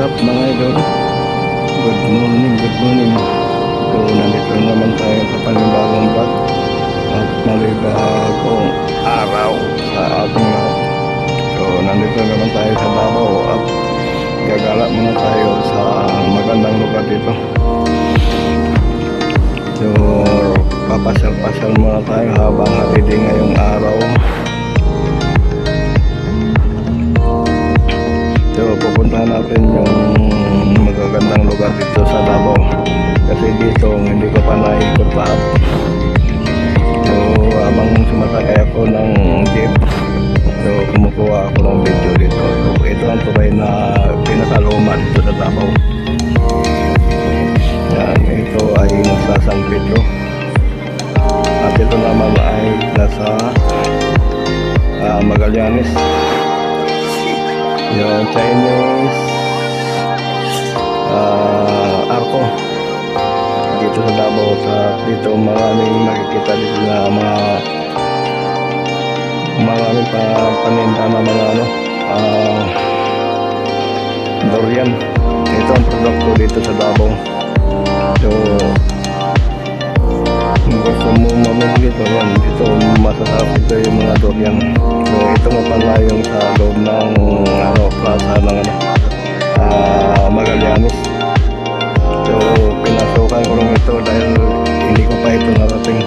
up mga idol? Good morning, good morning. So, nandito na naman tayo sa panibagong vlog at malibagong araw sa ating lahat. So, nandito na naman tayo sa Davao at gagala muna tayo sa magandang lugar dito. So, papasyal-pasyal muna tayo habang hatidi ngayong araw. Pupuntahan natin yung magagandang lugar dito sa Davao. Kasi dito, hindi ko pa naikot lahat. So, habang sumasakay ako ng jeep, so, kumukuha ako ng video dito. So, ito ang tulay na pinakaluma dito sa Davao. Yan, ito ay nasa San Pedro. At ito naman ay nasa ah, Magallanes yung Chinese. Ah arko. Dito sa Davao sa dito maraming makikita dito na mga maraming pa paninda na mga ano ah durian. Ito ang produkto dito sa Davao so kung gusto mo mamili dito yan dito masasarap ito yung mga durian so ito yung sa loob ng ano plaza ng ano ah Magallanes. So pinasukan ko lang ito dahil hindi ko pa ito narating.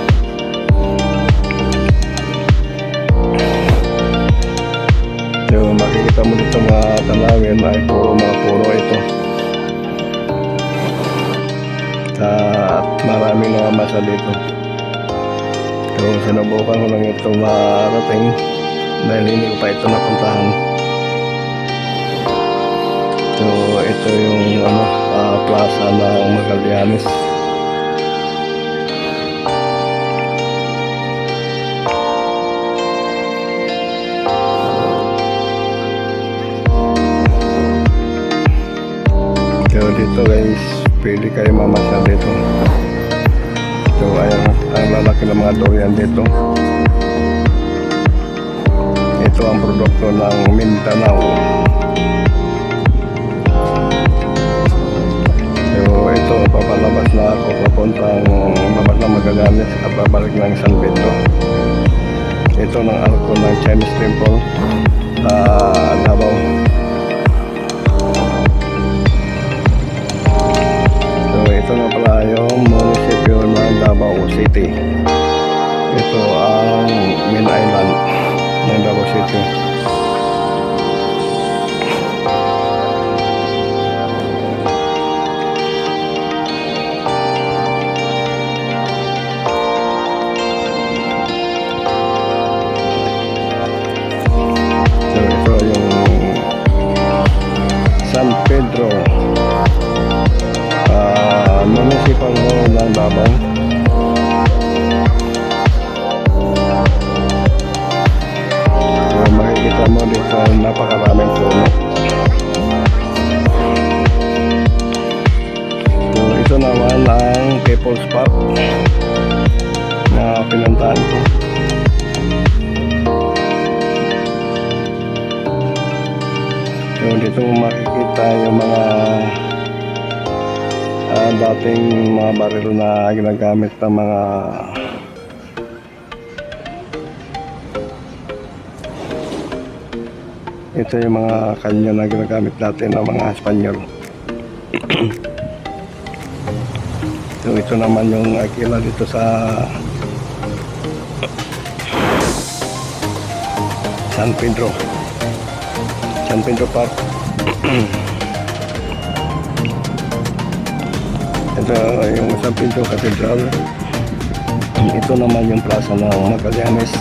So makikita mo dito mga tanawin ay puro mga puro ito. At maraming mga masa dito So, sinubukan ko lang ito marating dahil hindi ko pa ito napuntahan. So, ito yung ano, ah, plaza ng Magallanes. So, dito guys, pwede kayo mamasyal dito. So ayan, ang lalaki ng mga durian dito. Ito ang produkto ng Mindanao. Napakaraming puno. So, ito naman ang People's Park na pinuntahan ko. So, dito makikita yung mga ah, dating mga baril na ginagamit ng mga ito yung mga kanya na ginagamit natin ng mga Espanyol so ito naman yung akila dito sa San Pedro San Pedro Park Ito yung San Pedro Cathedral. Ito naman yung plaza ng Magallanes.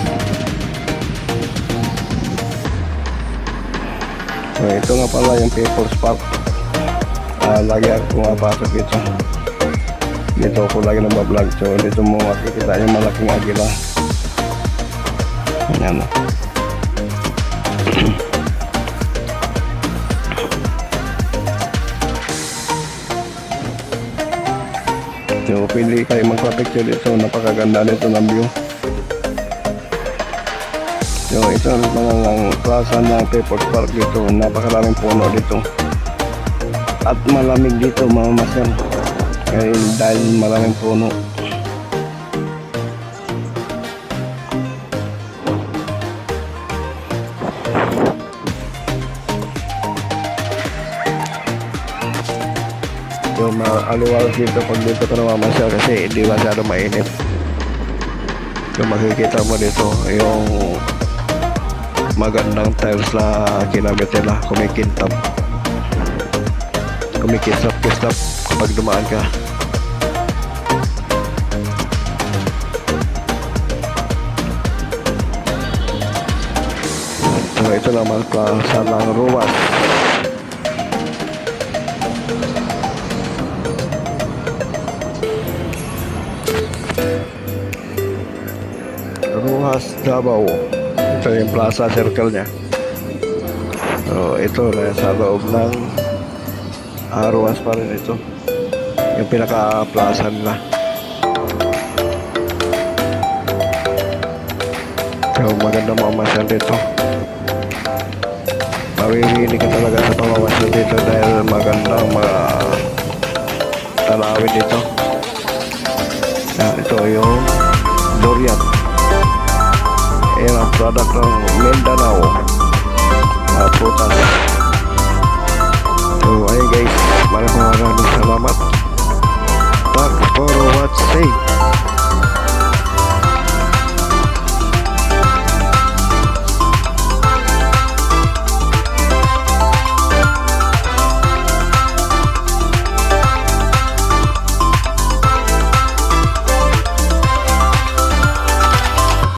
So, ito nga pala yung People's Park. Ah, lagi ako pumapasok dito. Dito ako lagi nagbablog. So, dito mo makikita yung malaking agila. Ayan. So, pili kayo magpa-picture dito. Napakaganda nito ng view. So, ito ang mga plaza ng People's Park dito. Napakaraming puno dito. at malamig dito mga master. Kaya dahil maraming puno. Mga aliwalas dito pag dito ka namamasyal kasi hindi masyado mainit. Yung makikita mo dito, yung magandang tiles na kinamit nila, kumikintab. Kumikislap-kislap kapag dumaan ka. So ito naman pa sa ng ruwas. Ruhas Davao. Ito yung plaza circle niya. So, ito na sa loob ng ah, Ruhas pa rin ito. Yung pinaka-plaza nila. So, maganda mamasyal dito. Mawirinig ka talaga sa pamamasyal dito dahil magandang mga tanawin dito. Yan, ito yung durian. Yan ang product ng